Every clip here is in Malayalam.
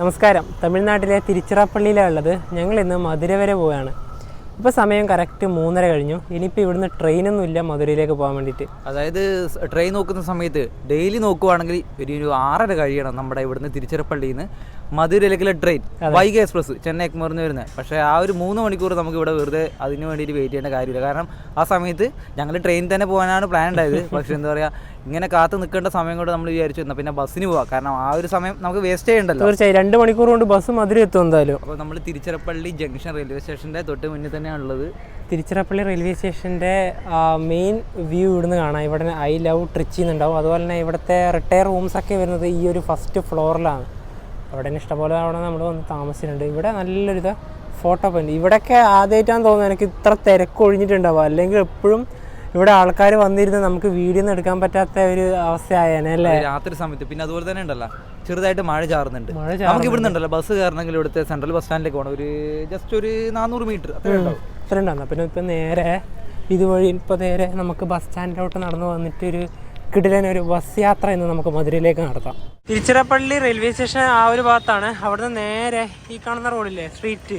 നമസ്കാരം. തമിഴ്നാട്ടിലെ തിരുച്ചിറപ്പള്ളിയിലാണ് ഉള്ളത്. ഞങ്ങൾ ഇന്ന് മധുര വരെ പോവുകയാണ് ഇപ്പോൾ സമയം കറക്റ്റ് മൂന്നര കഴിഞ്ഞു. ഇനിയിപ്പോൾ ഇവിടുന്ന് ട്രെയിനൊന്നും ഇല്ല മധുരയിലേക്ക് പോകാൻ വേണ്ടിയിട്ട്. അതായത് ട്രെയിൻ നോക്കുന്ന സമയത്ത് ഡെയിലി നോക്കുവാണെങ്കിൽ ഒരു ഒരു ആറര കഴിയണം നമ്മുടെ ഇവിടുന്ന് തിരുച്ചിറപ്പള്ളിയിൽ നിന്ന് മധുരയിലേക്കുള്ള ട്രെയിൻ വൈഗ എക്സ്പ്രസ് ചെന്നൈക്ക് എക്മോറിന്ന് വരുന്നത്. പക്ഷേ ആ ഒരു മൂന്ന് മണിക്കൂർ നമുക്ക് ഇവിടെ വെറുതെ അതിന് വേണ്ടിയിട്ട് വെയിറ്റ് ചെയ്യേണ്ട കാര്യമില്ല. കാരണം ആ സമയത്ത് ഞങ്ങൾ ട്രെയിൻ തന്നെ പോകാനാണ് പ്ലാൻ ഉണ്ടായത്. പക്ഷേ എന്താ പറയുക ഇങ്ങനെ കാത്തു നിൽക്കേണ്ട സമയം കൊണ്ട് നമ്മൾ വിചാരിച്ചു എന്നാൽ പിന്നെ ബസ്സിന് പോവാം. കാരണം ആ ഒരു സമയം നമുക്ക് വേസ്റ്റ് ചെയ്യണ്ടല്ലോ. തീർച്ചയായും. രണ്ട് മണിക്കൂർ കൊണ്ട് ബസ് മധുര എത്തും എന്തായാലും. അപ്പോൾ നമ്മൾ തിരുച്ചിറപ്പള്ളി ജംഗ്ഷൻ റെയിൽവേ സ്റ്റേഷന്റെ തൊട്ട് മുന്നിൽ തന്നെയാണ് ഉള്ളത്. തിരുച്ചിറപ്പള്ളി റെയിൽവേ സ്റ്റേഷന്റെ മെയിൻ വ്യൂ ഇവിടുന്ന് കാണാം. ഇവിടെ ഐ ലവ് ട്രിച്ചി എന്നുണ്ടാവും. അതുപോലെ തന്നെ ഇവിടുത്തെ റിട്ടയർ റൂംസ് ഒക്കെ വരുന്നത് ഈ ഒരു ഫസ്റ്റ് ഫ്ലോറിലാണ് അവിടെ ഇഷ്ടംപോലെ അവിടെ നമ്മൾ വന്ന് താമസിച്ചിട്ടുണ്ട്. ഇവിടെ നല്ലൊരു ഫോട്ടോ പോയിന്റ് ഇവിടെയൊക്കെ ആദ്യമായിട്ടാണ് തോന്നുന്നത് എനിക്ക് ഇത്ര തിരക്ക് ഒഴിഞ്ഞിട്ടുണ്ടാവുക അല്ലെങ്കിൽ എപ്പോഴും ഇവിടെ ആൾക്കാർ വന്നിരുന്ന് നമുക്ക് വീഡിയോ ഒന്നും എടുക്കാൻ പറ്റാത്ത ഒരു അവസ്ഥയായേനെ അല്ലേ? രാത്രി സമയത്ത്. പിന്നെ അതുപോലെ തന്നെ ഉണ്ടല്ലോ. ചെറുതായിട്ട് മഴ ചാറുന്നുണ്ട്. നമുക്ക് ഇവിടെ ഉണ്ടല്ലോ ബസ് കയറണമെങ്കിൽ ഇവിടുത്തെ സെൻട്രൽ ബസ് സ്റ്റാൻഡിലേക്ക് പോകണം. ഒരു ജസ്റ്റ് ഒരു നാനൂറ് മീറ്റർ. അത്ര ഉണ്ടാവും. പിന്നെ ഇപ്പം നേരെ ഇതുവഴി ഇപ്പോൾ നേരെ നമുക്ക് ബസ് സ്റ്റാൻഡിലോട്ട് നടന്നു വന്നിട്ട് ഒരു കിടിലൻ ഒരു ബസ് യാത്ര ഇന്ന് നമുക്ക് മധുരയിലേക്ക് നടത്താം. തിരുച്ചിറപ്പള്ളി റെയിൽവേ സ്റ്റേഷൻ ആ ഒരു ഭാഗത്താണ്. അവിടുന്ന് നേരെ ഈ കാണുന്ന റോഡില്ലേ സ്ട്രീറ്റ്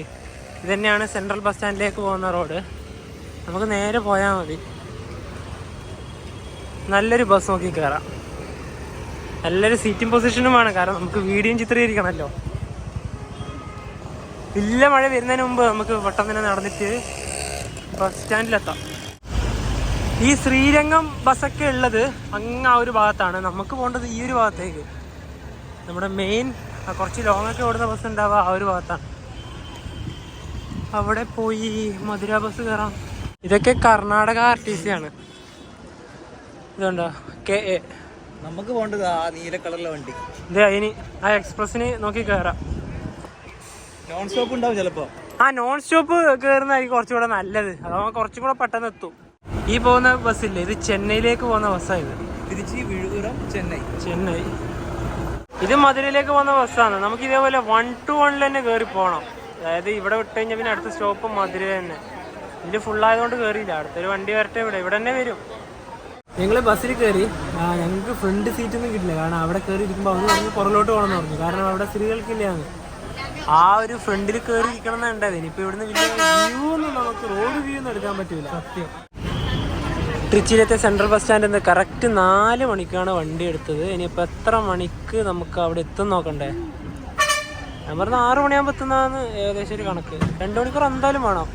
ഇതന്നെയാണ് സെൻട്രൽ ബസ് സ്റ്റാൻഡിലേക്ക് പോകുന്ന റോഡ് നമുക്ക് നേരെ പോയാൽ മതി. നല്ലൊരു ബസ് നോക്കി കയറാം നല്ലൊരു സീറ്റിംഗ് പൊസിഷനും വേണം. കാരണം നമുക്ക് വീഡിയോയും ചിത്രീകരിക്കണമല്ലോ. വലിയ മഴ വരുന്നതിന് മുമ്പ് നമുക്ക് പെട്ടെന്ന് തന്നെ നടന്നിട്ട് ബസ് സ്റ്റാൻഡിലെത്താം ഈ ശ്രീരംഗം ബസ്സൊക്കെ ഉള്ളത് അങ്ങ് ആ ഒരു ഭാഗത്താണ്. നമുക്ക് പോകേണ്ടത് ഈ ഒരു ഭാഗത്തേക്ക്. നമ്മുടെ മെയിൻ കുറച്ച് ലോങ് ഒക്കെ ഓടുന്ന ബസ് ഉണ്ടാവുക ആ ഒരു ഭാഗത്താണ്. അവിടെ പോയി മധുര ബസ് കയറാം ഇതൊക്കെ കർണാടക ആർ ടി സി ആണ്. ഇതുണ്ടോ? K A. നമുക്ക് പോകേണ്ടത് ആ നീല കളറിലെ വണ്ടി. ഇത് അതിന് ആ എക്സ്പ്രസ്സിന് നോക്കി കയറാം നോൺ സ്റ്റോപ്പ് ഉണ്ടാവും ചിലപ്പോ. ആ നോൺ സ്റ്റോപ്പ് കയറുന്നതായിരിക്കും കുറച്ചുകൂടെ നല്ലത്. അതാവുമ്പോൾ കുറച്ചും കൂടെ പെട്ടെന്ന് എത്തും. ഈ പോകുന്ന ബസ്സില്ലേ? ഇത് ചെന്നൈയിലേക്ക് പോകുന്ന ബസ്സാണ് ഇത്. തിരിച്ച് വിഴുപുരം ചെന്നൈ. ചെന്നൈ. ഇത് മധുരയിലേക്ക് പോകുന്ന ബസ്സാണ്. നമുക്ക് ഇതേപോലെ വൺ ടു വണ്ണിൽ തന്നെ കയറി പോകണം അതായത് ഇവിടെ വിട്ട് കഴിഞ്ഞാൽ പിന്നെ അടുത്ത സ്റ്റോപ്പ് മധുര തന്നെ. ഇതിൽ ഫുൾ ആയതുകൊണ്ട് കയറിയില്ല അടുത്തൊരു വണ്ടി വരട്ടെ ഇവിടെ. ഇവിടെ തന്നെ വരും. ഞങ്ങൾ ബസ്സിൽ കയറി ഞങ്ങൾക്ക് ഫ്രണ്ട് സീറ്റ് ഒന്നും കിട്ടില്ല. കാരണം അവിടെ കയറി ഇരിക്കുമ്പോൾ അവർ പറഞ്ഞു പുറകിലോട്ട് പോകണമെന്ന് പറഞ്ഞു. കാരണം അവിടെ സ്ത്രീകൾക്കില്ലാന്ന്. ആ ഒരു ഫ്രണ്ടിൽ കയറി ഇരിക്കണം എന്നാണ് ഉണ്ടായത് ഇനിയിപ്പോൾ ഇവിടുന്ന് വലിയ വ്യൂ ഒന്നും നമുക്ക് റോഡ് വ്യൂ ഒന്നും എടുക്കാൻ പറ്റില്ല സത്യം. ട്രിച്ചിയിലത്തെ സെൻട്രൽ ബസ് സ്റ്റാൻഡിൽ നിന്ന് കറക്റ്റ് നാല് മണിക്കാണ് വണ്ടി എടുത്തത്. ഇനിയിപ്പോൾ എത്ര മണിക്ക് നമുക്ക് അവിടെ എത്തും നോക്കണ്ടേ? ഞാൻ പറഞ്ഞ ആറ് മണിയാകുമ്പോൾ എത്തുന്നതാണ് ഏകദേശം ഒരു കണക്ക്. രണ്ട് മണിക്കൂർ എന്തായാലും വേണം.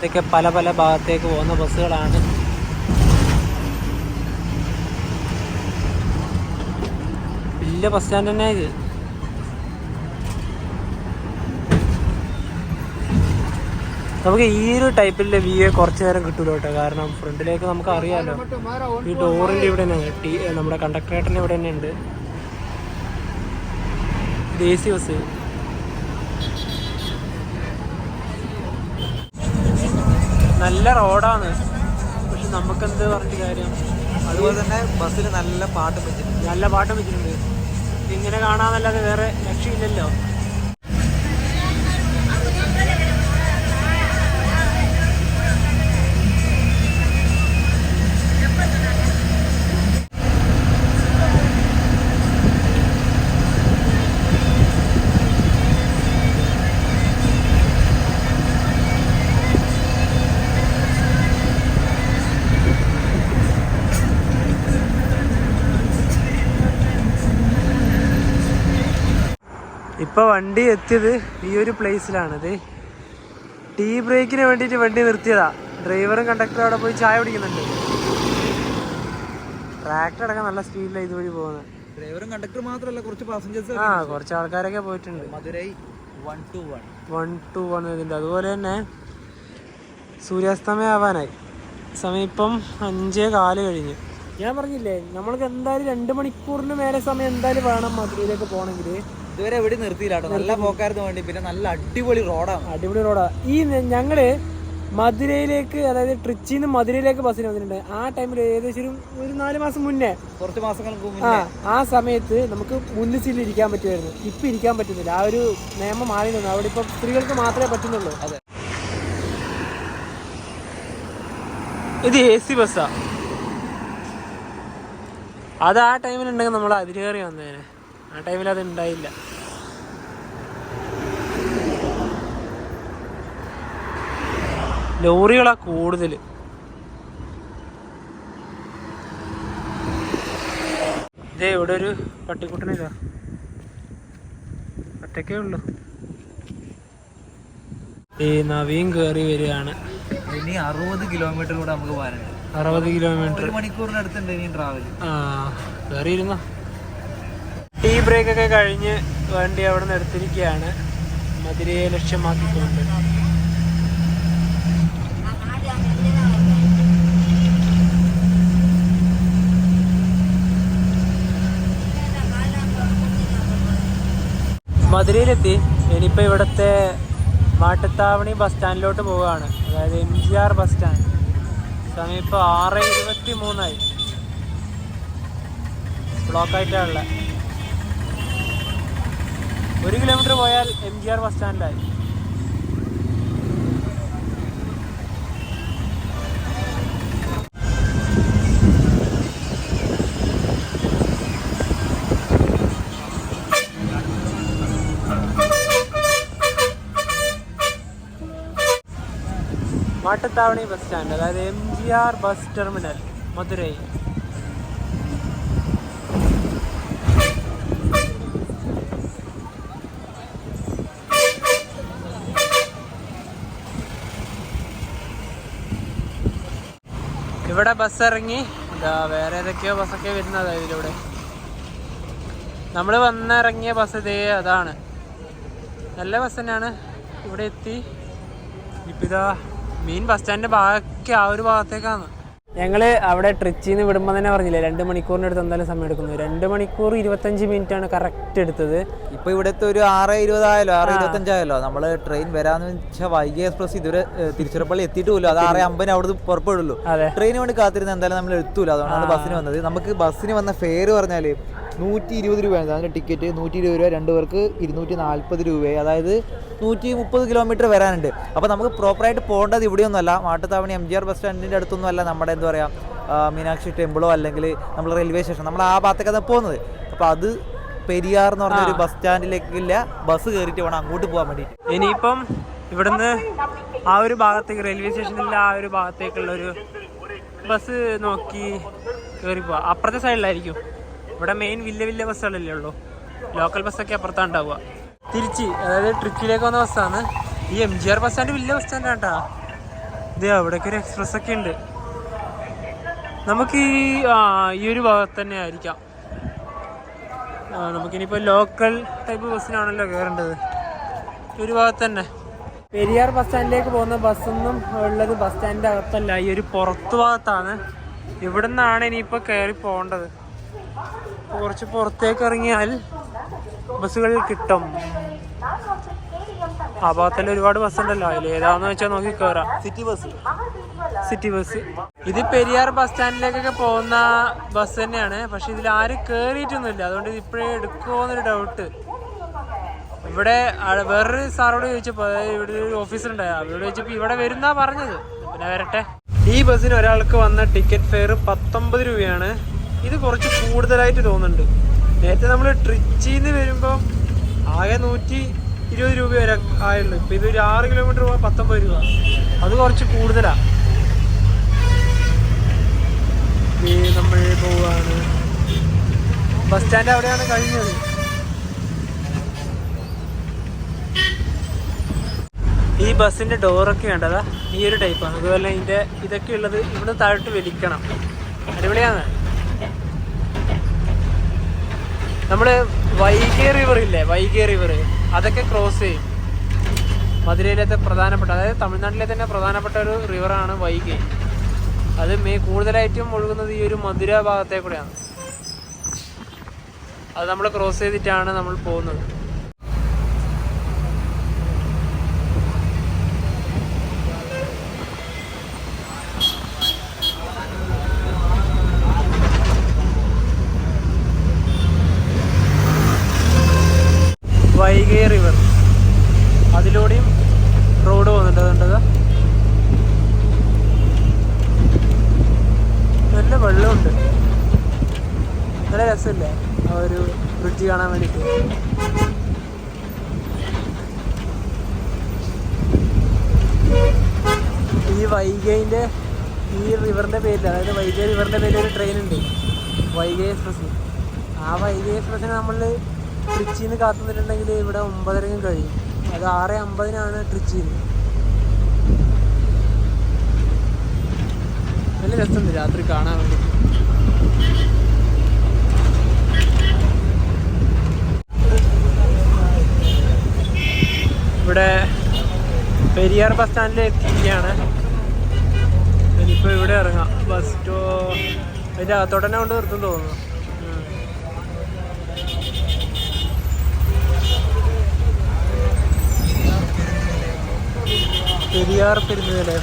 ഇതൊക്കെ പല പല ഭാഗത്തേക്ക് പോകുന്ന ബസ്സുകളാണ്. വലിയ ബസ് സ്റ്റാൻഡ് തന്നെ ഇത്. നമുക്ക് ഈ ഒരു ടൈപ്പിലെ വ്യൂ കുറച്ച് നേരം കിട്ടൂല കേട്ടോ. കാരണം ഫ്രണ്ടിലേക്ക് നമുക്ക് അറിയാലോ. ഈ ഡോറിന്റെ ഇവിടെ തന്നെ നമ്മുടെ കണ്ടക്ടറേറ്ററിന്റെ ഇവിടെ തന്നെ ഉണ്ട്. ഇത് എ സി ബസ്. നല്ല റോഡാണ്. പക്ഷെ നമുക്കെന്ത് പറഞ്ഞിട്ട് കാര്യം? അതുപോലെ തന്നെ ബസ്സിൽ നല്ല പാട്ട് വെച്ചിട്ടുണ്ട്. നല്ല പാട്ട് വെച്ചിട്ടുണ്ട്. ഇങ്ങനെ കാണാന്നല്ലാതെ വേറെ രക്ഷയില്ലല്ലോ. ഇപ്പൊ വണ്ടി എത്തിയത് ഈ ഒരു പ്ലേസിലാണിത് ടീ ബ്രേക്കിന് വേണ്ടിയിട്ട് വണ്ടി നിർത്തിയതാ. ഡ്രൈവറും കണ്ടക്ടറും അവിടെ പോയി ചായ കുടിക്കുന്നുണ്ട്. ട്രാക്ടർ അടക്കം നല്ല സ്പീഡിലാണ് ഇതുവഴി പോകുന്നത്. ഡ്രൈവറും കണ്ടക്ടർ മാത്രമല്ല കുറച്ച് പാസഞ്ചേഴ്സ് ആ കുറച്ച് ആൾക്കാരൊക്കെ പോയിട്ടുണ്ട്. Madurai one two one one two one ഇതിന്റെ അതുപോലെ തന്നെ സൂര്യാസ്തമയം ആവാനായി സമയം ഇപ്പം അഞ്ചേ കാൽ കഴിഞ്ഞു. ഞാൻ പറഞ്ഞില്ലേ നമ്മൾക്ക് എന്തായാലും രണ്ട് മണിക്കൂറിന് മേലെ സമയം എന്തായാലും വേണം മധുരയിലേക്ക് പോകണമെങ്കിൽ ഇതുവരെ എവിടെ നിർത്തിയില്ല കേട്ടോ. നല്ല പോക്കായിരുന്നു വേണ്ടി. പിന്നെ നല്ല അടിപൊളി റോഡാണ്. അടിപൊളി റോഡാ. ഈ ഞങ്ങൾ മധുരയിലേക്ക് അതായത് ട്രിച്ചിന്ന് മധുരയിലേക്ക് ബസ്സിന് വന്നിട്ടുണ്ട്. ആ ടൈമിൽ ഏകദേശം ഒരു ഒരു നാല് മാസം മുന്നേ. കുറച്ച് മാസങ്ങൾക്ക് ആ ആ സമയത്ത് നമുക്ക് മുന്നിൽ സീറ്റിൽ ഇരിക്കാൻ പറ്റുമായിരുന്നു. ഇപ്പൊ ഇരിക്കാൻ പറ്റുന്നില്ല. ആ ഒരു നിയമം മാറി നിന്നു. അവിടെ ഇപ്പൊ സ്ത്രീകൾക്ക് മാത്രമേ പറ്റുന്നുള്ളൂ. അതെ. ഇത് എ സി ബസ്സാ അത് ആ ടൈമിലുണ്ടെങ്കിൽ നമ്മൾ അതിലേറി വന്നേനെ. ആ ടൈമിൽ അത് ഉണ്ടായില്ല. ലോറികളാ കൂടുതൽ ഇതേ ഇവിടെ ഒരു പട്ടിക്കുട്ടനില്ല ഒറ്റക്കേ ഉള്ളു. ഈ നവീൻ കയറി വരികയാണ്. ഇനി അറുപത് കിലോമീറ്റർ കൂടെ നമുക്ക് പോകാനുണ്ട്. അറുപത് കിലോമീറ്റർ ഒരു മണിക്കൂറിനടുത്തുണ്ട് ഇനി ട്രാവൽ ആ കയറിയിരുന്നോ ടീ ബ്രേക്ക് ഒക്കെ കഴിഞ്ഞ് വണ്ടി അവിടെ നിന്ന് എടുത്തിരിക്കുകയാണ്. മധുരയെ ലക്ഷ്യമാക്കിക്കൊണ്ട്. മധുരയിലെത്തി ഇനിയിപ്പോൾ ഇവിടുത്തെ മാട്ടുത്താവണി ബസ് സ്റ്റാൻഡിലോട്ട് പോവുകയാണ്. അതായത് M G R bus stand സമയം ഇപ്പോൾ ആറ് ഇരുപത്തി മൂന്നായി ബ്ലോക്ക് ആയിട്ടാണുള്ള ഒരു കിലോമീറ്റർ പോയാൽ എം ജി ആർ ബസ് സ്റ്റാൻഡിലായി മാട്ടത്താവണി ബസ് സ്റ്റാൻഡ് അതായത് M G R bus terminal Madurai. ഇവിടെ ബസ് ഇറങ്ങി ഇതാ വേറെ ഏതൊക്കെയോ ബസ്സൊക്കെ വരുന്നത് ഇതിലൂടെ. നമ്മൾ വന്നിറങ്ങിയ ബസ് ഇതേ അതാണ്. നല്ല ബസ് തന്നെയാണ്. ഇവിടെ എത്തി. ഇപ്പം ഇതാ മെയിൻ ബസ് സ്റ്റാൻഡിന്റെ ബാക്കി ആ ഒരു ഭാഗത്തേക്കാണ്. ഞങ്ങൾ അവിടെ ട്രിച്ചിന്ന് വിടുമ്പോൾ തന്നെ പറഞ്ഞില്ലേ രണ്ട് മണിക്കൂറിന്റെ അടുത്ത് എന്തായാലും സമയം എടുക്കുന്നു. രണ്ട് മണിക്കൂർ ഇരുപത്തഞ്ച് മിനിറ്റ് ആണ് കറക്റ്റ് എടുത്തത്. ഇപ്പൊ ഇവിടുത്തെ ഒരു ആറ് ഇരുപതായാലോ ആറ് ഇരുപത്തഞ്ചായാലോ നമ്മൾ ട്രെയിൻ വരാന്ന് വെച്ചാൽ വൈകി എക്സ്പ്രസ് ഇതുവരെ തിരുച്ചിറപ്പള്ളി എത്തിയിട്ട് പോലും അത് ആറ് അമ്പതിന് അവിടുന്ന് പുറപ്പെടുള്ളൂ. ട്രെയിന് വേണ്ടി കാത്തിരുന്ന എന്തായാലും നമ്മൾ എത്തൂല അതുകൊണ്ടാണ് ബസ്സിന് വന്നത്. നമുക്ക് ബസ്സിന് വന്ന ഫെയർ പറഞ്ഞാൽ നൂറ്റി ഇരുപത് രൂപയാണ്. അതിന്റെ ടിക്കറ്റ്. നൂറ്റി ഇരുപത് രൂപ രണ്ട് പേർക്ക് ഇരുന്നൂറ്റി നാൽപ്പത് രൂപയായി. അതായത് നൂറ്റി മുപ്പത് കിലോമീറ്റർ വരാനുണ്ട്. അപ്പോൾ നമുക്ക് പ്രോപ്പറായിട്ട് പോകേണ്ടത് ഇവിടെയൊന്നുമല്ല. Mattuthavani M G R bus സ്റ്റാൻഡിന്റെ അടുത്തൊന്നുമല്ല നമ്മുടെ എന്താ പറയുക മീനാക്ഷി ടെമ്പിളോ അല്ലെങ്കിൽ നമ്മൾ റെയിൽവേ സ്റ്റേഷൻ നമ്മൾ ആ ഭാഗത്തേക്കാണ് പോകുന്നത്. അപ്പോൾ അത് പെരിയാർ എന്ന് പറഞ്ഞ ഒരു ബസ് സ്റ്റാൻഡിലേക്കില്ല ബസ് കയറിയിട്ട് വേണം അങ്ങോട്ട് പോകാൻ വേണ്ടി ഇനിയിപ്പം ഇവിടുന്ന് ആ ഒരു ഭാഗത്തേക്ക് റെയിൽവേ സ്റ്റേഷനിലെ ആ ഒരു ഭാഗത്തേക്കുള്ള ഒരു ബസ് നോക്കി കയറി പോവാം. അപ്പുറത്തെ സൈഡിലായിരിക്കും ഇവിടെ മെയിൻ വലിയ വലിയ ബസ്സുകളല്ലേ ഉള്ളൂ. ലോക്കൽ ബസ്സൊക്കെ അപ്പുറത്താണ് ഉണ്ടാവുക തിരിച്ച് അതായത് ട്രിപ്പിലേക്ക് വന്ന ബസ്സാണ്. ഈ M G R bus stand വലിയ ബസ് സ്റ്റാൻഡാണ് കേട്ടോ. ഇത് അവിടേക്ക് ഒരു എക്സ്പ്രസ് ഒക്കെ ഉണ്ട്. നമുക്ക് ഈ ഈ ഒരു ഭാഗത്ത് തന്നെ ആയിരിക്കാം. ആ, നമുക്കിനിയിപ്പോൾ ലോക്കൽ ടൈപ്പ് ബസ്സിനാണല്ലോ കയറേണ്ടത് ഒരു ഭാഗത്ത് തന്നെ. പെരിയാർ ബസ് സ്റ്റാൻഡിലേക്ക് പോകുന്ന ബസ്സൊന്നും ഉള്ളത് ബസ് സ്റ്റാൻഡിന്റെ അകത്തല്ല. ഈ ഒരു പുറത്തു ഭാഗത്താണ്. ഇവിടെ നിന്നാണ് ഇനിയിപ്പോൾ കയറി പോകേണ്ടത്. കുറച്ച് പുറത്തേക്ക് ഇറങ്ങിയാൽ ബസ്സുകൾ കിട്ടും. ആ ഭാഗത്തിൽ ഒരുപാട് ബസ് ഉണ്ടല്ലോ അതിൽ ഏതാന്ന് വെച്ചാൽ നോക്കി കയറാം സിറ്റി ബസ് സിറ്റി ബസ് ഇത് പെരിയാർ ബസ് സ്റ്റാൻഡിലേക്കൊക്കെ പോകുന്ന ബസ് തന്നെയാണ്. പക്ഷെ ഇതിൽ ആരും കയറിയിട്ടൊന്നുമില്ല അതുകൊണ്ട് ഇത് ഇപ്പോഴേ എടുക്കുമോന്നൊരു ഡൗട്ട് ഇവിടെ വേറൊരു സാറോട് ചോദിച്ചപ്പോൾ അതായത് ഇവിടെ ഒരു ഓഫീസർ ഉണ്ടായ. അവരോട് ചോദിച്ചപ്പോൾ ഇവിടെ വരുന്നാ പറഞ്ഞത്. പിന്നെ വരട്ടെ. ഈ ബസ്സിന് ഒരാൾക്ക് വന്ന ടിക്കറ്റ് ഫെയർ പത്തൊമ്പത് രൂപയാണ്. ഇത് കുറച്ച് കൂടുതലായിട്ട് തോന്നുന്നുണ്ട്. നേരത്തെ നമ്മൾ ട്രിച്ചിന്ന് വരുമ്പോൾ ആകെ നൂറ്റി ഇരുപത് രൂപ വരെ ആയുള്ളൂ. ഇപ്പം ഇത് ഒരു ആറ് കിലോമീറ്റർ പോകാൻ പത്തൊമ്പത് രൂപ. അത് കുറച്ച് കൂടുതലാണ് നമ്മൾ പോവാണ്. ബസ് സ്റ്റാൻഡ് അവിടെയാണ് കഴിഞ്ഞത്. ഈ ബസ്സിന്റെ ഡോറൊക്കെ ഉണ്ടതാ ഈ ഒരു ടൈപ്പാണ്. അതുപോലെ ഇതിന്റെ ഇതൊക്കെ ഉള്ളത് ഇവിടെ താഴോട്ട് വലിക്കണം. അടിപൊളിയാണ്. നമ്മൾ വൈകെ റിവർ ഇല്ലേ? വൈകെ റിവർ അതൊക്കെ ക്രോസ് ചെയ്യും. മധുരയിലത്തെ പ്രധാനപ്പെട്ട അതായത് തമിഴ്നാട്ടിലെ തന്നെ പ്രധാനപ്പെട്ട ഒരു റിവറാണ് വൈകെ അത് മേ കൂടുതലായിട്ടും ഒഴുകുന്നത് ഈ ഒരു മധുര ഭാഗത്തെ കൂടെയാണ് അത് നമ്മൾ ക്രോസ് ചെയ്തിട്ടാണ് നമ്മൾ പോകുന്നത് വൈകൈ റിവർ അതിലൂടെയും റോഡ് പോകുന്നുണ്ട് അതുകൊണ്ടത് നല്ല വെള്ളമുണ്ട് നല്ല രസമില്ലേ ആ ഒരു ബ്രിഡ്ജ് കാണാൻ വേണ്ടിയിട്ട് ഈ വൈഗൈന്റെ ഈ റിവറിന്റെ പേരിൽ അതായത് വൈഗൈ റിവറിന്റെ പേരിൽ ഒരു ട്രെയിൻ ഉണ്ട്. വൈഗൈ എക്സ്പ്രസ് ആ വൈഗൈ എക്സ്പ്രസ്സിന് നമ്മൾ ട്രിച്ചിയിൽ നിന്ന് കാത്തു നിന്നിട്ടുണ്ടെങ്കിൽ ഇവിടെ ഒമ്പതരക്കും കഴിയും. അത് ആറ് അമ്പതിനാണ് ട്രിച്ചിയിൽ നല്ല രസമുണ്ട് രാത്രി കാണാൻ വേണ്ടി. ഇവിടെ പെരിയാർ ബസ് സ്റ്റാൻഡിൽ എത്തിയിരിക്കുകയാണ്. ഇനിയിപ്പോൾ ഇവിടെ ഇറങ്ങാം. ബസ് സ്റ്റോ അതിന്റെ അകത്തോട്ടന്നെ കൊണ്ട് നിർത്തും തോന്നുന്നു. പെരിയാർ പെരുന്നതല്ലേ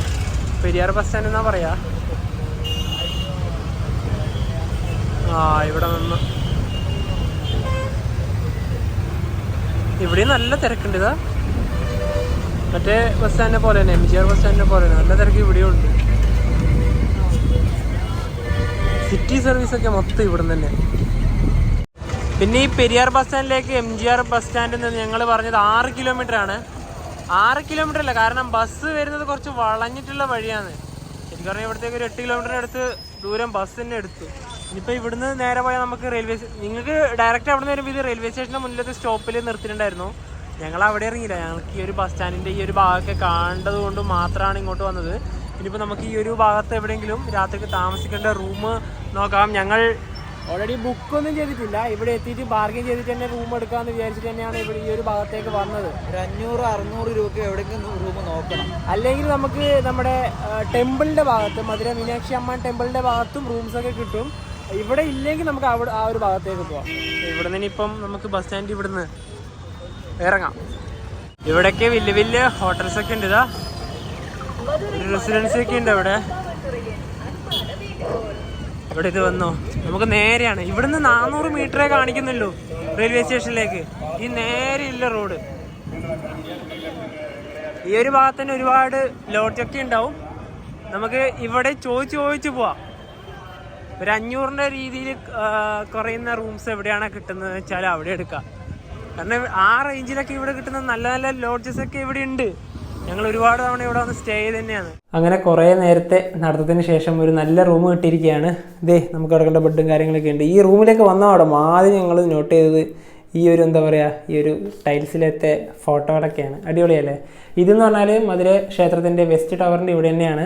പെരിയാർ ബസ് സ്റ്റാൻഡ് എന്നാ പറയാ? ആ ഇവിടെ നിന്ന്. ഇവിടെ നല്ല തിരക്കുണ്ട് ഇതാ. മറ്റേ ബസ് സ്റ്റാൻഡിനെ പോലെ തന്നെ എം ജി ആർ ബസ് സ്റ്റാൻഡിനെ പോലെ തന്നെ. നല്ല തിരക്ക് ഇവിടെയും ഉണ്ട്. സിറ്റി സർവീസൊക്കെ മൊത്തം ഇവിടെ തന്നെ. പിന്നെ ഈ പെരിയാർ ബസ് സ്റ്റാൻഡിലേക്ക് എം ജി ആർ ബസ് സ്റ്റാൻഡിൽ നിന്ന് ഞങ്ങൾ പറഞ്ഞത് ആറ് കിലോമീറ്റർ ആണ്. ആറ് കിലോമീറ്റർ അല്ല കാരണം ബസ് വരുന്നത് കുറച്ച് വളഞ്ഞിട്ടുള്ള വഴിയാണ്. ശരിക്കും പറഞ്ഞാൽ ഇവിടത്തേക്ക് ഒരു എട്ട് കിലോമീറ്ററിന് അടുത്ത് ദൂരം ബസ് തന്നെ എടുത്തു. ഇനിയിപ്പോൾ ഇവിടുന്ന് നേരെ പോയാൽ നമുക്ക് റെയിൽവേ നിങ്ങൾക്ക് ഡയറക്റ്റ് അവിടെ നിന്ന് വരുമ്പോൾ ഇത് റെയിൽവേ സ്റ്റേഷന്റെ മുന്നിലത്തെ സ്റ്റോപ്പിൽ നിർത്തിയിട്ടുണ്ടായിരുന്നു. ഞങ്ങൾ അവിടെ ഇറങ്ങിയില്ല. ഞങ്ങൾക്ക് ഈ ഒരു ബസ് സ്റ്റാൻഡിന്റെ ഈ ഒരു ഭാഗമൊക്കെ കാണേണ്ടത് കൊണ്ട് മാത്രമാണ് ഇങ്ങോട്ട് വന്നത്. ഇനിയിപ്പോൾ നമുക്ക് ഈ ഒരു ഭാഗത്ത് എവിടെയെങ്കിലും രാത്രിക്ക് താമസിക്കേണ്ട റൂം നോക്കാം. ഞങ്ങൾ ഓൾറെഡി ബുക്കൊന്നും ചെയ്തിട്ടില്ല. ഇവിടെ എത്തിയിട്ട് ബാർഗെയിൻ ചെയ്തിട്ട് തന്നെ റൂം എടുക്കാമെന്ന് വിചാരിച്ചിട്ട് തന്നെയാണ് ഇവിടെ ഈ ഒരു ഭാഗത്തേക്ക് വന്നത്. ഒരു അഞ്ഞൂറ് അറുന്നൂറ് രൂപയ്ക്ക് എവിടെയെങ്കിലും റൂം നോക്കണം. അല്ലെങ്കിൽ നമുക്ക് നമ്മുടെ ടെമ്പിളിന്റെ ഭാഗത്ത് മധുര മീനാക്ഷി അമ്മ ടെമ്പിളിന്റെ ഭാഗത്തും റൂംസൊക്കെ കിട്ടും. ഇവിടെ ഇല്ലെങ്കിൽ നമുക്ക് അവിടെ ആ ഒരു ഭാഗത്തേക്ക് പോവാം. ഇവിടെ നിന്ന് ഇപ്പം നമുക്ക് ബസ് സ്റ്റാൻഡ് ഇവിടുന്ന് ഇറങ്ങാം. ഇവിടെയൊക്കെ വലിയ വലിയ ഹോട്ടൽസൊക്കെ ഉണ്ട് ഇതാ. റെസിഡൻസി ഒക്കെ ഉണ്ട് അവിടെ. ഇവിടെ ഇത് വന്നോ. നമുക്ക് നേരെയാണ്. ഇവിടുന്ന് നാനൂറ് മീറ്ററേ കാണിക്കുന്നുള്ളൂ റെയിൽവേ സ്റ്റേഷനിലേക്ക് ഈ നേരെ ഇല്ല റോഡ് ഈ ഒരു ഭാഗത്ത് തന്നെ ഒരുപാട് ലോഡ്ജൊക്കെ ഉണ്ടാവും. നമുക്ക് ഇവിടെ ചോദിച്ച് ചോദിച്ച് പോവാം. ഒരു അഞ്ഞൂറിന്റെ രീതിയിൽ കുറയുന്ന റൂംസ് എവിടെയാണ് കിട്ടുന്നത് വെച്ചാൽ അവിടെ എടുക്കാം. കാരണം ആ റേഞ്ചിലൊക്കെ ഇവിടെ കിട്ടുന്ന നല്ല നല്ല ലോഡ്ജസ് ഒക്കെ ഇവിടെ ഉണ്ട്. ഞങ്ങൾ ഒരുപാട് തവണ ഇവിടെ വന്ന് സ്റ്റേ ചെയ്ത് തന്നെയാണ്. അങ്ങനെ കുറേ നേരത്തെ നടത്തത്തിന് ശേഷം ഒരു നല്ല റൂം കിട്ടിയിരിക്കുകയാണ്. ഇതേ നമുക്ക് കിടക്കേണ്ട ബെഡും കാര്യങ്ങളൊക്കെ ഉണ്ട്. ഈ റൂമിലേക്ക് വന്ന അവിടെ ആദ്യം ഞങ്ങൾ നോട്ട് ചെയ്തത് ഈ ഒരു എന്താ പറയുക ഈ ഒരു ടൈൽസിലത്തെ ഫോട്ടോകളൊക്കെയാണ് അടിപൊളിയല്ലേ? ഇതെന്ന് പറഞ്ഞാൽ മധുര ക്ഷേത്രത്തിന്റെ വെസ്റ്റ് ടവറിന്റെ ഇവിടെ തന്നെയാണ്.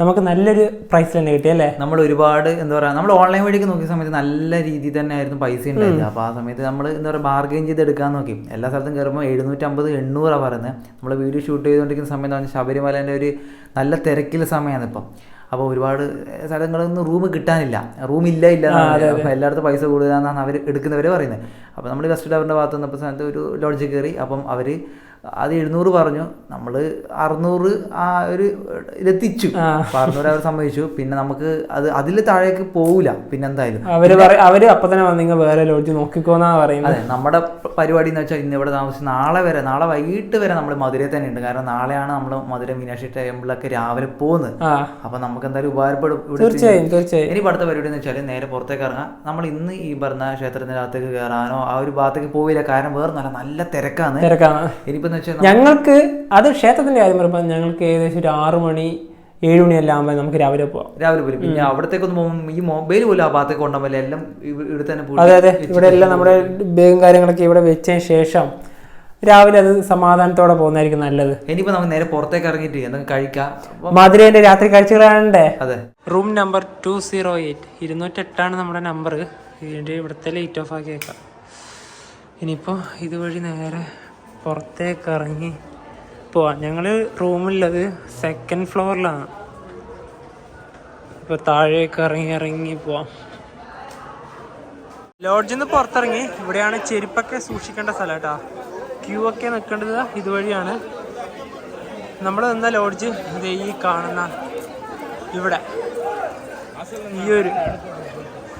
നമുക്ക് നല്ലൊരു പ്രൈസ് തന്നെ കിട്ടി അല്ലേ? നമ്മൾ ഒരുപാട് എന്താ പറയുക നമ്മൾ ഓൺലൈൻ വഴിക്ക് നോക്കിയ സമയത്ത് നല്ല രീതിയിൽ തന്നെ ആയിരുന്നു പൈസ ഉണ്ടായിരുന്നത്. അപ്പോൾ ആ സമയത്ത് നമ്മൾ എന്താ പറയുക ബാർഗെയിൻ ചെയ്ത് എടുക്കാൻ നോക്കി. എല്ലാ സ്ഥലത്തും കയറുമ്പോൾ എഴുന്നൂറ്റമ്പത് എണ്ണൂറാണ് പറയുന്നത് നമ്മൾ വീഡിയോ ഷൂട്ട് ചെയ്തുകൊണ്ടിരിക്കുന്ന സമയത്ത് പറഞ്ഞാൽ ശബരിമലേന്റെ ഒരു നല്ല തിരക്കിലെ സമയമാണ് ഇപ്പം. അപ്പോൾ ഒരുപാട് സ്ഥലങ്ങളൊന്നും റൂം കിട്ടാനില്ല. റൂം ഇല്ല ഇല്ല അപ്പോൾ എല്ലായിടത്തും പൈസ കൂടുതലാണെന്നാണ് അവർ എടുക്കുന്നവരെ പറയുന്നത് അപ്പോൾ നമ്മൾ ഗസ്റ്റ് ഡവറിന്റെ ഭാഗത്ത് നിന്നപ്പോൾ സ്ഥലത്ത് ഒരു ലോഡ്ജ് കയറി അപ്പം അവർ അത് എഴുന്നൂറ് പറഞ്ഞു. നമ്മൾ അറുന്നൂറ് ആ ഒരു ഇതെത്തിച്ചു അറുന്നൂറ് അവർ സമ്മതിച്ചു. പിന്നെ നമുക്ക് അത് അതിൽ താഴേക്ക് പോവില്ല പിന്നെ എന്തായാലും അവർ അവർ അപ്പൊ തന്നെ വന്നിങ്ങ വേറെ ലോഡ്ജ് നോക്കിക്കോന്നാ പറയുന്നത് അതെ നമ്മുടെ പരിപാടി എന്ന് വെച്ചാൽ ഇന്ന് ഇവിടെ താമസിച്ച് നാളെ വരെ നാളെ വൈകിട്ട് വരെ നമ്മൾ മധുരയിൽ തന്നെ ഉണ്ട്. കാരണം നാളെയാണ് നമ്മൾ മധുര മീനാക്ഷി ടെമ്പിളൊക്കെ രാവിലെ പോകുന്നത് അപ്പൊ നമുക്ക് എന്തായാലും ഉപകാരപ്പെടും തീർച്ചയായും തീർച്ചയായും. ഇനി അടുത്ത പരിപാടി എന്ന് വെച്ചാൽ നേരെ പുറത്തേക്ക് ഇറങ്ങാം. നമ്മൾ ഇന്ന് ഈ പറഞ്ഞ ക്ഷേത്രത്തിന്റെ അകത്തേക്ക് കയറാനോ ആ ഒരു ഭാഗത്തേക്ക് പോവില്ല. കാരണം വേറെ നല്ല നല്ല തിരക്കാണ്. തിരക്കാണ്. ഇനിയിപ്പോ എന്ന് വെച്ചാൽ ഞങ്ങൾക്ക് അത് ക്ഷേത്രത്തിന്റെ കാര്യം പറയുമ്പോൾ ഞങ്ങൾക്ക് ഏകദേശം ഒരു ആറു മണി ഏഴ് മണിയെല്ലാം ആകുമ്പോൾ നമുക്ക് രാവിലെ പോവാം. രാവിലെ പോലും പിന്നെ അവിടത്തേക്കൊന്നും പോകുമ്പോൾ ഈ മൊബൈൽ പോലും ആ ഭാഗത്തേക്ക് കൊണ്ടുപോകില്ല എല്ലാം ഇവ- ഇവിടെ തന്നെ അതെ അതെ. ഇവിടെ എല്ലാം നമ്മുടെ ബാഗും കാര്യങ്ങളൊക്കെ ഇവിടെ വെച്ചതിന് ശേഷം രാവിലെ അത് സമാധാനത്തോടെ പോകുന്നതായിരിക്കും നല്ലത്. ഇനിയിപ്പോ നമുക്ക് നേരെ പുറത്തേക്ക് ഇറങ്ങിയിട്ട് എന്തെങ്കിലും കഴിക്കാം. മധുരേന്റെ രാത്രി കഴിച്ചുകളാണ്ടേ അതെ. Room number two zero eight. ഇരുന്നൂറ്റെട്ടാണ് നമ്മുടെ നമ്പർ ഇതിന്റെ ഇവിടുത്തെ ലൈറ്റ് ഓഫ് ആക്കിയേക്കാം ഇനിയിപ്പോൾ ഇതുവഴി നേരെ പുറത്തേക്ക് ഇറങ്ങി പോവാം. ഞങ്ങൾ റൂമുള്ളത് സെക്കൻഡ് ഫ്ലോറിലാണ് ഇപ്പോൾ താഴേക്ക് ഇറങ്ങി ഇറങ്ങി പോവാം. ലോഡ്ജിൽ നിന്ന് പുറത്തിറങ്ങി. ഇവിടെയാണ് ചെരുപ്പൊക്കെ സൂക്ഷിക്കേണ്ട സ്ഥലം കേട്ടോ. ക്യൂ ഒക്കെ നിൽക്കേണ്ടത് ഇതുവഴിയാണ്. നമ്മൾ നിന്ന ലോഡ്ജ് ഇത് ഈ കാണുന്ന ഇവിടെ. ഈ ഒരു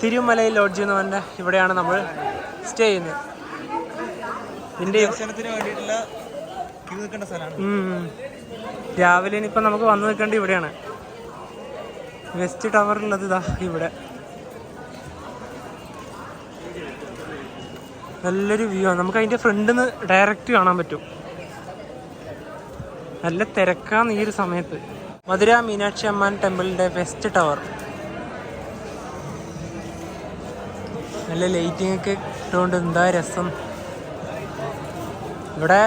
തിരുമലൈ ലോഡ്ജ് എന്ന് പറഞ്ഞ ഇവിടെയാണ് നമ്മൾ സ്റ്റേ ചെയ്യുന്നത്. രാവിലെ ഇനിയിപ്പോൾ നമുക്ക് വന്നു നിൽക്കേണ്ടത് ഇവിടെയാണ്. വെസ്റ്റ് ടവറിലുള്ളത് ഇതാ ഇവിടെ. നല്ലൊരു വ്യൂ ആണ്. നമുക്ക് അതിന്റെ ഫ്രണ്ടിൽ നിന്ന് ഡയറക്റ്റ് കാണാൻ പറ്റും. നല്ല തിരക്കാന്ന് ഈ ഒരു സമയത്ത്. മധുര മീനാക്ഷി അമ്മാൻ ടെമ്പിളിന്റെ വെസ്റ്റ് ടവർ നല്ല ലൈറ്റിംഗ് ഒക്കെ ഇട്ടുകൊണ്ട് എന്താ രസം. ഇവിടെ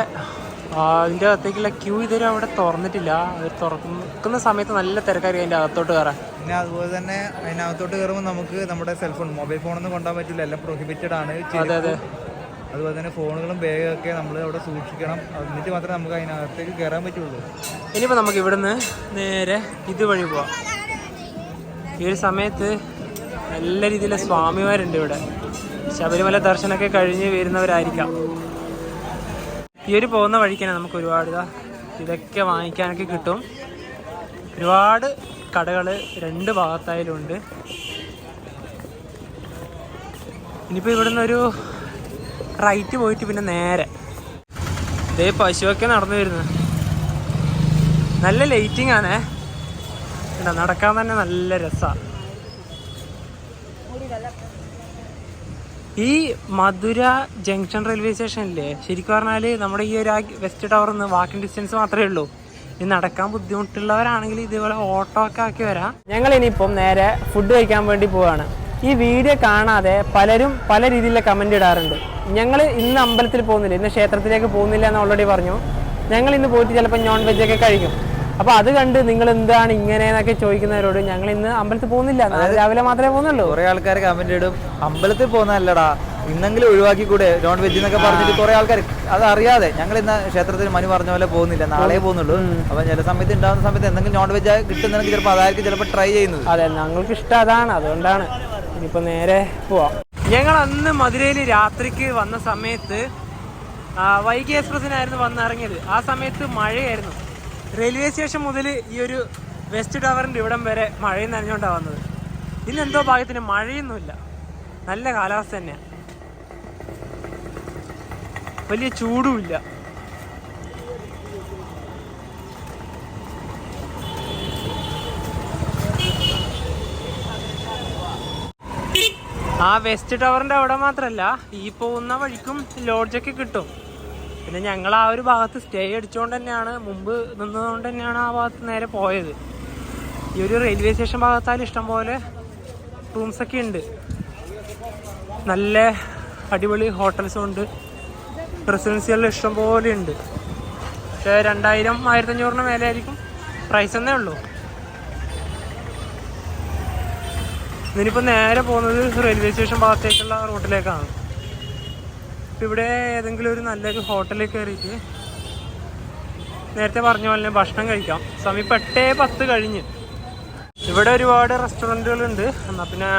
അതിന്റെ അകത്തേക്കുള്ള ക്യൂ ഇതുവരെ അവിടെ തുറന്നിട്ടില്ല. അവർ തുറക്കുന്ന സമയത്ത് നല്ല തിരക്കായിരിക്കും അതിന്റെ അകത്തോട്ട് കയറാൻ. പിന്നെ അതുപോലെ തന്നെ അതിനകത്തോട്ട് കയറുമ്പോൾ നമുക്ക് നമ്മുടെ സെൽഫോൺ മൊബൈൽ ഫോണൊന്നും കൊണ്ടുപോകാൻ പറ്റില്ല. എല്ലാം പ്രൊഹിബിറ്റഡ് ആണ്. അതെ അതെ. അതുപോലെ തന്നെ ഫോണുകളും ബാഗൊക്കെ നമ്മൾ അവിടെ സൂക്ഷിക്കണം. എന്നിട്ട് മാത്രമേ നമുക്ക് അതിനകത്തേക്ക് കയറാൻ പറ്റുള്ളൂ. ഇനിയിപ്പോൾ നമുക്ക് ഇവിടുന്ന് നേരെ ഇതുവഴി പോവാം. ഈ ഒരു സമയത്ത് നല്ല രീതിയിലുള്ള സ്വാമിമാരുണ്ട് ഇവിടെ. ശബരിമല ദർശനമൊക്കെ കഴിഞ്ഞ് വരുന്നവരായിരിക്കാം. ഈ ഒരു പോകുന്ന വഴിക്ക് തന്നെ നമുക്ക് ഒരുപാട് ഇതാ ഇതൊക്കെ വാങ്ങിക്കാനൊക്കെ കിട്ടും. ഒരുപാട് കടകൾ രണ്ട് ഭാഗത്തായാലും ഉണ്ട് ഇനിയിപ്പോൾ ഇവിടുന്ന് ഒരു റൈറ്റ് പോയിട്ട് പിന്നെ നേരെ. ഇതേ പശുവൊക്കെ നടന്നു വരുന്നത് നല്ല ലൈറ്റിംഗ് ആണേ. നടക്കാൻ തന്നെ നല്ല രസമാണ് ഈ മധുര ജംഗ്ഷൻ റെയിൽവേ സ്റ്റേഷനില്ലേ ശരിക്കും പറഞ്ഞാൽ നമ്മുടെ ഈ ഒരു വെസ്റ്റ് ടവറിൽ നിന്ന് വാക്കിംഗ് ഡിസ്റ്റൻസ് മാത്രമേ ഉള്ളൂ. ഇനി നടക്കാൻ ബുദ്ധിമുട്ടുള്ളവരാണെങ്കിൽ ഇതുപോലെ ഓട്ടോ ഒക്കെ ആക്കി വരാം. ഞങ്ങൾ ഇനിയിപ്പം നേരെ ഫുഡ് കഴിക്കാൻ വേണ്ടി പോവാണ്. ഈ വീഡിയോ കാണാതെ പലരും പല രീതിയിലുള്ള കമന്റ് ഇടാറുണ്ട്. ഞങ്ങൾ ഇന്ന് അമ്പലത്തിൽ പോകുന്നില്ല. ഇന്ന് ക്ഷേത്രത്തിലേക്ക് പോകുന്നില്ല എന്ന് ഓൾറെഡി പറഞ്ഞു. ഞങ്ങൾ ഇന്ന് പോയിട്ട് ചിലപ്പോൾ നോൺ വെജ് ഒക്കെ കഴിക്കും. അപ്പൊ അത് കണ്ട് നിങ്ങൾ എന്താണ് ഇങ്ങനെ എന്നൊക്കെ ചോദിക്കുന്നവരോട് ഞങ്ങൾ ഇന്ന് അമ്പലത്തിൽ പോകുന്നില്ല. രാവിലെ മാത്രമേ പോകുന്നുള്ളൂ. കുറെ ആൾക്കാർ കമന്റ് ഇടും. അമ്പലത്തിൽ പോകുന്നതല്ലടാ ഇന്നെങ്കിലും ഒഴിവാക്കി കൂടെ നോൺ വെജ് എന്നൊക്കെ പറഞ്ഞിട്ട് കുറെ ആൾക്കാർ അത് അറിയാതെ ഞങ്ങൾ ഇന്ന് ക്ഷേത്രത്തിൽ മനു പറഞ്ഞ പോലെ പോകുന്നില്ല. നാളെ പോകുന്നുള്ളൂ. അപ്പൊ ചില സമയത്ത് ഉണ്ടാകുന്ന സമയത്ത് എന്തെങ്കിലും നോൺ വെജ് കിട്ടുന്നെങ്കിൽ ചിലപ്പോൾ അതായിരിക്കും ചിലപ്പോൾ ട്രൈ ചെയ്യുന്നത്. അതെ ഞങ്ങൾക്ക് ഇഷ്ടം അതാണ്. അതുകൊണ്ടാണ് ഇനിയിപ്പോ നേരെ പോവാം. ഞങ്ങൾ അന്ന് മധുരയിൽ രാത്രിക്ക് വന്ന സമയത്ത് വൈകി എക്സ്പ്രസിനായിരുന്നു വന്നിറങ്ങിയത്. ആ സമയത്ത് മഴയായിരുന്നു. റെയിൽവേ സ്റ്റേഷൻ മുതൽ ഈ ഒരു വെസ്റ്റ് ടവറിന്റെ ഇവിടം വരെ മഴയും നനഞ്ഞുകൊണ്ടാണ് വന്നത്. ഇന്ന് എന്തോ ഭാഗത്തിന് മഴയൊന്നുമില്ല. നല്ല കാലാവസ്ഥ തന്നെയാണ് വലിയ ചൂടുമില്ല. ആ വെസ്റ്റ് ടവറിന്റെ അവിടെ മാത്രമല്ല ഈ പോകുന്ന വഴിക്കും ലോഡ്ജൊക്കെ കിട്ടും. പിന്നെ ഞങ്ങൾ ആ ഒരു ഭാഗത്ത് സ്റ്റേ അടിച്ചുകൊണ്ട് തന്നെയാണ് മുമ്പ് നിന്നതുകൊണ്ട് തന്നെയാണ് ആ ഭാഗത്ത് നേരെ പോയത്. ഈ ഒരു റെയിൽവേ സ്റ്റേഷൻ ഭാഗത്താൽ ഇഷ്ടംപോലെ റൂംസൊക്കെ ഉണ്ട്. നല്ല അടിപൊളി ഹോട്ടൽസും ഉണ്ട്. റെസിഡൻസികളിൽ ഇഷ്ടംപോലെ ഉണ്ട്. പക്ഷേ രണ്ടായിരം ആയിരത്തഞ്ഞൂറിന് മേലെ ആയിരിക്കും പ്രൈസ് എന്നേ ഉള്ളൂ. ഇതിനിപ്പോൾ നേരെ പോകുന്നത് റെയിൽവേ സ്റ്റേഷൻ ഭാഗത്തേക്കുള്ള റൂട്ടിലേക്കാണ് ഇവിടെ ഏതെങ്കിലും ഒരു നല്ലൊരു ഹോട്ടലിൽ കയറിയിട്ട് നേരത്തെ പറഞ്ഞ പോലെ ഭക്ഷണം കഴിക്കാം. സമയം പെട്ടേ പത്ത് കഴിഞ്ഞ്. ഇവിടെ ഒരുപാട് റെസ്റ്റോറന്റുകളുണ്ട് എന്നാൽ പിന്നെ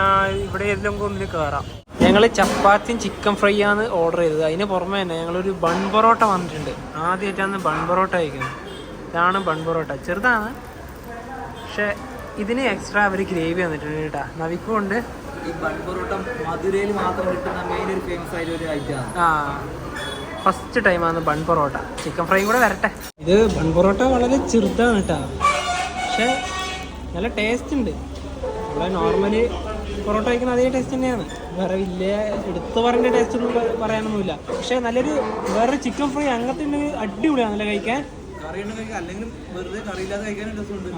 ഇവിടെ ഏതെങ്കിലും ഒന്നിൽ കയറാം ഞങ്ങൾ ചപ്പാത്തിയും ചിക്കൻ ഫ്രൈ ആണ് ഓർഡർ ചെയ്തത്. അതിന് പുറമേ തന്നെ ഞങ്ങളൊരു ബൺ പൊറോട്ട വന്നിട്ടുണ്ട്. ആദ്യമായിട്ടാണ് ബൺ പൊറോട്ട കഴിക്കുന്നത്. ഇതാണ് ബൺ പൊറോട്ട. ചെറുതാണ്. പക്ഷേ ഇതിന് എക്സ്ട്രാ അവർ ഗ്രേവി വന്നിട്ടുണ്ട് കേട്ടോ. നവിക്കും ഈ ബൺപൊറോട്ടം മധുരയിൽ മാത്രം കിട്ടുന്ന മെയിൻ ഒരു ഫേമസ് ഒരു ഐറ്റമാണ് ആ ഫസ്റ്റ് ടൈമാണ് ബൺ പൊറോട്ട. ചിക്കൻ ഫ്രൈ കൂടെ വരട്ടെ. ഇത് ബൺ പൊറോട്ട വളരെ ചെറുതാണ് കേട്ടാ പക്ഷേ നല്ല ടേസ്റ്റ് ഉണ്ട്. നമ്മളെ നോർമലി പൊറോട്ട കഴിക്കുന്ന അതേ ടേസ്റ്റ് തന്നെയാണ്. വേറെ വലിയ എടുത്തു പറഞ്ഞ ടേസ്റ്റ് ഒന്നും പറയാനൊന്നുമില്ല. പക്ഷേ നല്ലൊരു വേറെ ചിക്കൻ ഫ്രൈ അങ്ങനത്തെ അടിപൊളിയാണ് നല്ല കഴിക്കാൻ. കറി ഉണ്ടെങ്കിൽ അല്ലെങ്കിൽ വെറുതെ കറിയില്ലാതെ കഴിക്കാനും രസമുണ്ട്.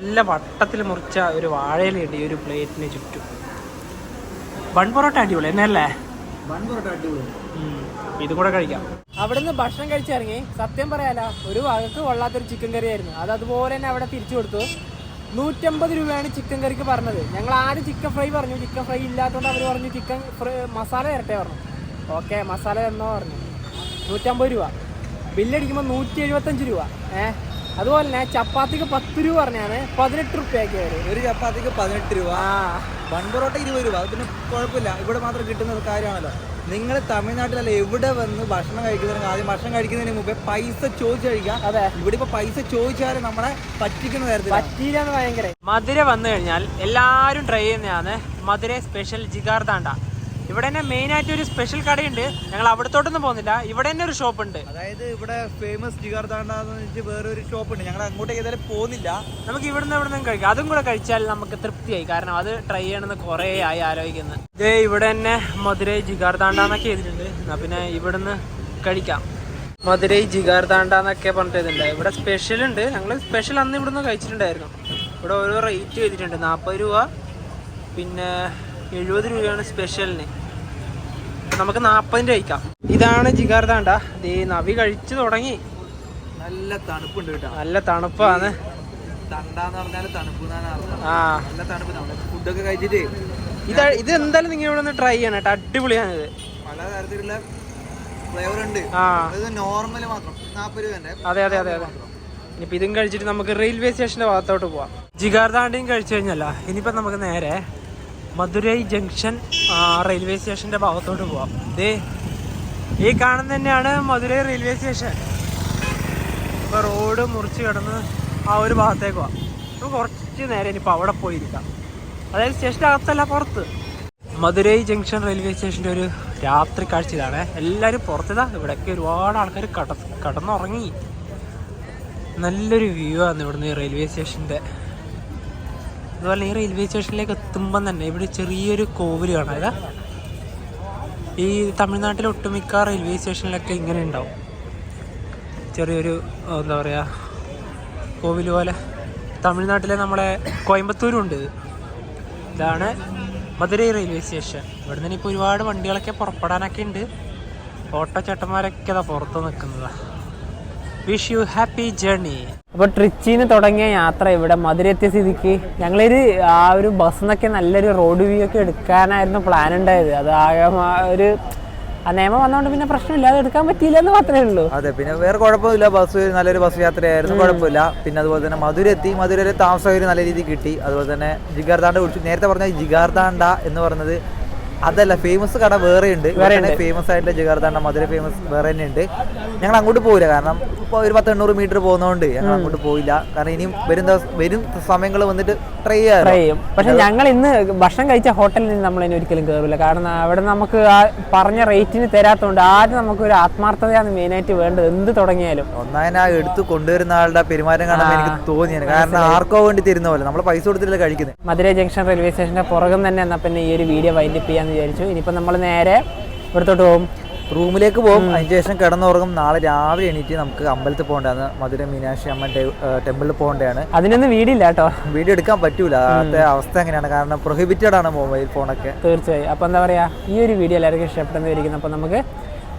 നല്ല വട്ടത്തിൽ മുറിച്ച ഒരു വാഴയിലുണ്ട് ഈ ഒരു പ്ലേറ്റിന് ചുറ്റും. ബൺ പൊറോട്ട അടിപൊളി എന്നല്ലേ ബൺ പൊറോട്ട അടിപൊളി ഇത് കൂടെ കഴിക്കാം. അവിടുന്ന് ഭക്ഷണം കഴിച്ചിറങ്ങി സത്യം പറയാല ഒരു വകക്ക് കൊള്ളാത്തൊരു ചിക്കൻ കറി ആയിരുന്നു. അത് അതുപോലെ തന്നെ അവിടെ തിരിച്ചു കൊടുത്തു. നൂറ്റമ്പത് രൂപയാണ് ചിക്കൻ കറിക്ക് പറഞ്ഞത്. ഞങ്ങൾ ആദ്യം ചിക്കൻ ഫ്രൈ പറഞ്ഞു. ചിക്കൻ ഫ്രൈ ഇല്ലാത്തതുകൊണ്ട് അവർ പറഞ്ഞു ചിക്കൻ ഫ്രൈ മസാല തരട്ടെ പറഞ്ഞു. ഓക്കെ മസാല തന്നോ പറഞ്ഞു. നൂറ്റമ്പത് രൂപ. ബില്ലടിക്കുമ്പോൾ നൂറ്റി എഴുപത്തഞ്ച് രൂപ. ഏഹ് അതുപോലെ തന്നെ ചപ്പാത്തിക്ക് പത്ത് രൂപ പറഞ്ഞാണ് പതിനെട്ട് റുപ്യാക്കി വരും ഒരു ചപ്പാത്തിക്ക് പതിനെട്ട് രൂപ. ആ. ബൺ പൊറോട്ട ഇരുപത് രൂപ. അത് പിന്നെ കുഴപ്പമില്ല. ഇവിടെ മാത്രം കിട്ടുന്ന ഒരു കാര്യമാണല്ലോ. നിങ്ങൾ തമിഴ്നാട്ടിലല്ല എവിടെ വന്ന് ഭക്ഷണം കഴിക്കുന്നതിന് ആദ്യം ഭക്ഷണം കഴിക്കുന്നതിന് മുമ്പേ പൈസ ചോദിച്ചു കഴിക്കുക. അതെ. ഇവിടെ ഇപ്പൊ പൈസ ചോദിച്ചാൽ നമ്മളെ പറ്റിക്കുന്ന കാര്യത്തിൽ പറ്റിയില്ല ഭയങ്കര. മധുര വന്നു കഴിഞ്ഞാൽ എല്ലാരും ട്രൈ ചെയ്യുന്നതാണ് മധുര സ്പെഷ്യൽ ജിഗാർ താണ്ട ഇവിടെ തന്നെ മെയിൻ ആയിട്ട് ഒരു സ്പെഷ്യൽ കടയുണ്ട്. ഞങ്ങൾ അവിടത്തോട്ടൊന്നും പോകുന്നില്ല. ഇവിടെ തന്നെ ഒരു ഷോപ്പ് ഉണ്ട്. അതായത് ഇവിടെ ഫേമസ് ജിഗാർദാണ്ടെന്ന് വെച്ച് വേറെ ഒരു ഷോപ്പ് ഉണ്ട്. ഞങ്ങൾ അങ്ങോട്ടേക്ക് ഏതായാലും പോകുന്നില്ല. നമുക്ക് ഇവിടുന്ന് ഇവിടെ നിന്ന് കഴിക്കാം. അതും കൂടെ കഴിച്ചാൽ നമുക്ക് തൃപ്തിയായി. കാരണം അത് ട്രൈ ചെയ്യണമെന്ന് കുറേ ആയി ആലോചിക്കുന്നത് ഇതേ ഇവിടെ തന്നെ മധുരൈ ജിഗാർദാണ്ടെന്നൊക്കെ ചെയ്തിട്ടുണ്ട് പിന്നെ ഇവിടുന്ന് കഴിക്കാം. മധുരൈ ജിഗാർദാണ്ടെന്നൊക്കെ പറഞ്ഞിട്ടുണ്ട്. ഇവിടെ സ്പെഷ്യൽ ഉണ്ട്. ഞങ്ങൾ സ്പെഷ്യൽ അന്ന് ഇവിടുന്ന് കഴിച്ചിട്ടുണ്ടായിരുന്നു. ഇവിടെ ഓരോ റേറ്റ് ചെയ്തിട്ടുണ്ട് നാൽപ്പത് രൂപ പിന്നെ എഴുപത് രൂപയാണ് സ്പെഷ്യലിന് നമുക്ക് നാൽപ്പതിന്റെ കഴിക്കാം. ഇതാണ് ജിഗാർദാണ്ട ദേ നവി കഴിച്ചു തുടങ്ങി. നല്ല തണുപ്പുണ്ട് കേട്ടോ. നല്ല തണുപ്പാണ്. തണ്ടാന്ന് പറഞ്ഞാൽ തണുപ്പ് ആ. നല്ല തണുപ്പ് ഫുഡൊക്കെ കഴിച്ചിട്ട് ഇത് ഇത് എന്തായാലും നിങ്ങൾ ഇവിടെ ഒന്ന് ട്രൈ ചെയ്യണം കേട്ടോ. അടിപൊളിയാണിത്. പല തരത്തിലുള്ള ഫ്ലേവർ ഉണ്ട്. ഇത് നോർമൽ മാത്രം. നാൽപ്പത് രൂപ അതെ അതെ അതെ അതെ. ഇനിയിപ്പോൾ ഇതും കഴിച്ചിട്ട് നമുക്ക് റെയിൽവേ സ്റ്റേഷന്റെ ഭാഗത്തോട്ട് പോവാം. ജിഗാർദാണ്ടിയും കഴിച്ചു കഴിഞ്ഞല്ല. ഇനിയിപ്പോൾ നമുക്ക് നേരെ മധുരൈ ജംഗ്ഷൻ റെയിൽവേ സ്റ്റേഷന്റെ ഭാഗത്തോട്ട് പോവാം. ദേ ഈ കാണുന്ന തന്നെയാണ് മധുരൈ റെയിൽവേ സ്റ്റേഷൻ. ഇപ്പോൾ റോഡ് മുറിച്ച് കിടന്ന് ആ ഒരു ഭാഗത്തേക്ക് പോവാം. നമുക്ക് കുറച്ച് നേരം ഇനിയിപ്പോൾ അവിടെ പോയിരിക്കാം. അതായത് സ്റ്റേഷന്റെ അകത്തല്ല പുറത്ത്. മധുരൈ ജംഗ്ഷൻ റെയിൽവേ സ്റ്റേഷന്റെ ഒരു രാത്രി കാഴ്ച ഇതാണ് എല്ലാവരും പുറത്തിതാ ഇവിടെയൊക്കെ ഒരുപാട് ആൾക്കാർ കട കടന്നുറങ്ങി. നല്ലൊരു വ്യൂ ആണ് ഇവിടുന്ന് റെയിൽവേ സ്റ്റേഷന്റെ അതുപോലെ ഈ റെയിൽവേ സ്റ്റേഷനിലേക്ക് എത്തുമ്പം തന്നെ ഇവിടെ ചെറിയൊരു കോവിൽ കാണാം. ഇതാ ഈ തമിഴ്നാട്ടിലെ ഒട്ടുമിക്ക റെയിൽവേ സ്റ്റേഷനിലൊക്കെ ഇങ്ങനെ ഉണ്ടാവും. ചെറിയൊരു എന്താ പറയുക കോവിൽ പോലെ. തമിഴ്നാട്ടിലെ നമ്മളെ കോയമ്പത്തൂരും ഉണ്ട് ഇതാണ് മധുരൈ റെയിൽവേ സ്റ്റേഷൻ ഇവിടെ നിന്ന് ഇപ്പോൾ ഒരുപാട് വണ്ടികളൊക്കെ പുറപ്പെടാനൊക്കെ ഉണ്ട്. ഓട്ടോ ചേട്ടന്മാരൊക്കെ അതാ പുറത്ത് നിൽക്കുന്നതാ. വിഷ് യു ഹാപ്പി ജേർണി അപ്പോൾ ട്രിച്ചിന്ന് തുടങ്ങിയ യാത്ര ഇവിടെ മധുര എത്തിയ സ്ഥിതിക്ക് ഞങ്ങളൊരു ആ ഒരു ബസ് നിന്നൊക്കെ നല്ലൊരു റോഡ് വ്യൂ ഒക്കെ എടുക്കാനായിരുന്നു പ്ലാൻ ഉണ്ടായത്. അത് ആകെ ഒരു ആ നിയമം വന്നോണ്ട് പിന്നെ പ്രശ്നമില്ല. അത് എടുക്കാൻ പറ്റിയില്ല എന്ന് മാത്രമേ ഉള്ളൂ. അതെ പിന്നെ വേറെ കുഴപ്പമില്ല ബസ് നല്ലൊരു ബസ് യാത്രയായിരുന്നു. കുഴപ്പമില്ല. പിന്നെ അതുപോലെ തന്നെ മധുര എത്തി മധുരയിൽ താമസ സൗകര്യം നല്ല രീതിയിൽ കിട്ടി. അതുപോലെ തന്നെ ജിഗാർദാണ്ട കുറിച്ച് നേരത്തെ പറഞ്ഞ ജിഗാർദാണ്ട എന്ന് പറയുന്നത് അതല്ല ഫേമസ് കട വേറെ ഉണ്ട് ഫേമസ് ആയിട്ടുള്ള ജിഗാർദാണ്ട മധുര ഫേമസ് വേറെ തന്നെ ഉണ്ട്. ഞങ്ങൾ അങ്ങോട്ട് പോയില്ല കാരണം ഇപ്പോൾ ഒരു പത്ത് എണ്ണൂറ് മീറ്റർ പോകുന്നതുകൊണ്ട് ഞങ്ങൾ അങ്ങോട്ട് പോയില്ല കാരണം ഇനിയും വരും ദിവസം വരും സമയങ്ങൾ വന്നിട്ട് ട്രൈ ചെയ്യും. പക്ഷെ ഞങ്ങൾ ഇന്ന് ഭക്ഷണം കഴിച്ച ഹോട്ടലിൽ നിന്ന് നമ്മൾ ഇനി ഒരിക്കലും കയറില്ല കാരണം അവിടെ നമുക്ക് ആ പറഞ്ഞ റേറ്റിന് തരാത്തതുകൊണ്ട് ആദ്യം നമുക്ക് ഒരു ആത്മാർത്ഥതയാണ് മെയിൻ ആയിട്ട് വേണ്ടത്. എന്ത് തുടങ്ങിയാലും. ഒന്നാമത് ആ എടുത്ത് കൊണ്ടുവരുന്ന ആളുടെ പെരുമാറ്റം കാണാൻ എനിക്ക് തോന്നിയാണ്. കാരണം ആർക്കോ വേണ്ടി തരുന്ന പോലെ. നമ്മൾ പൈസ കൊടുത്തിട്ടില്ല കഴിക്കുന്നത് മധുര ജംഗ്ഷൻ റെയിൽവേ സ്റ്റേഷന്റെ പുറകം തന്നെ എന്നാൽ പിന്നെ ഈ ഒരു വീഡിയോ വൈൻഡപ്പ് വിചാരിച്ചു. ഇനിയിപ്പോൾ നമ്മൾ നേരെ ഇവിടത്തോട്ട് പോകും. റൂമിലേക്ക് പോകും. അതിന് ശേഷം കിടന്നുറങ്ങും. നാളെ രാവിലെ എണീറ്റ് നമുക്ക് അമ്പലത്തിൽ പോകേണ്ടതാണ്. മധുര മീനാക്ഷി അമ്മ ടെമ്പിളിൽ പോകേണ്ടതാണ്. അതിനൊന്നും വീടില്ല കേട്ടോ. വീഡിയോ എടുക്കാൻ പറ്റൂല. അവിടുത്തെ അവസ്ഥ എങ്ങനെയാണ്? കാരണം പ്രൊഹിബിറ്റഡ് ആണ് മൊബൈൽ ഫോണൊക്കെ തീർച്ചയായും. അപ്പോൾ എന്താ പറയുക ഈ ഒരു വീഡിയോ എല്ലാവർക്കും ഇഷ്ടപ്പെട്ടെന്ന് വിചാരിക്കുന്നു. അപ്പോൾ നമുക്ക്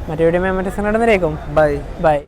മറ്റേ വീഡിയോ മറ്റേ സംഘടനയിലേക്കും ബൈ ബൈ